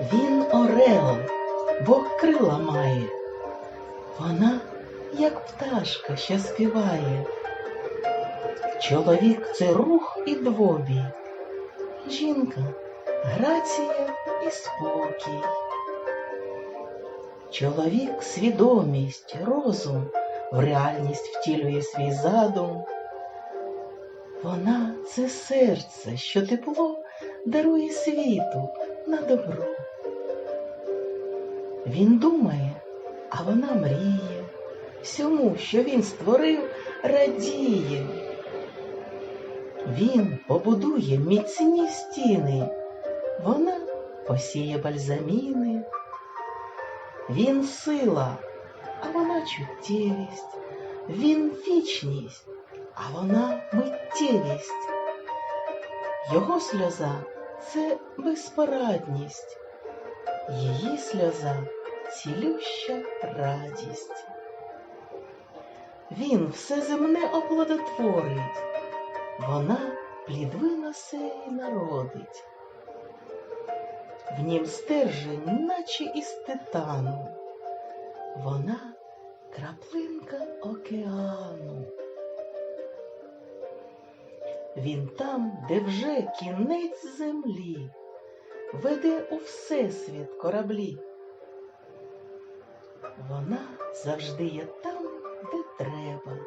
Він орел, бо крила має. Вона, як пташка, що співає. Чоловік це рух і двобій. Жінка грація і спокій. Чоловік свідомість, розум, в реальність втілює свій задум. Вона це серце, що тепло дарує світу на добро. Він думає, а вона мріє, всьому, що він створив, радіє. Він побудує міцні стіни, вона посіє бальзаміни. Він сила, а вона чуттєвість, він вічність, а вона миттєвість. Його сльоза це безпорадність, її сльоза цілюща радість. Він все земне оплодотворить, вона плід виносе народить. В нім стержень, наче із титану, вона краплинка океану. Він там, де вже кінець землі, веде у всесвіт кораблі. Вона завжди є там, де треба,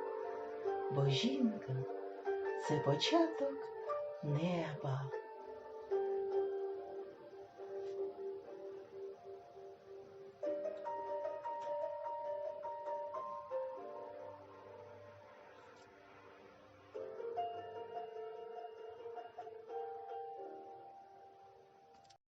бо жінка це початок неба.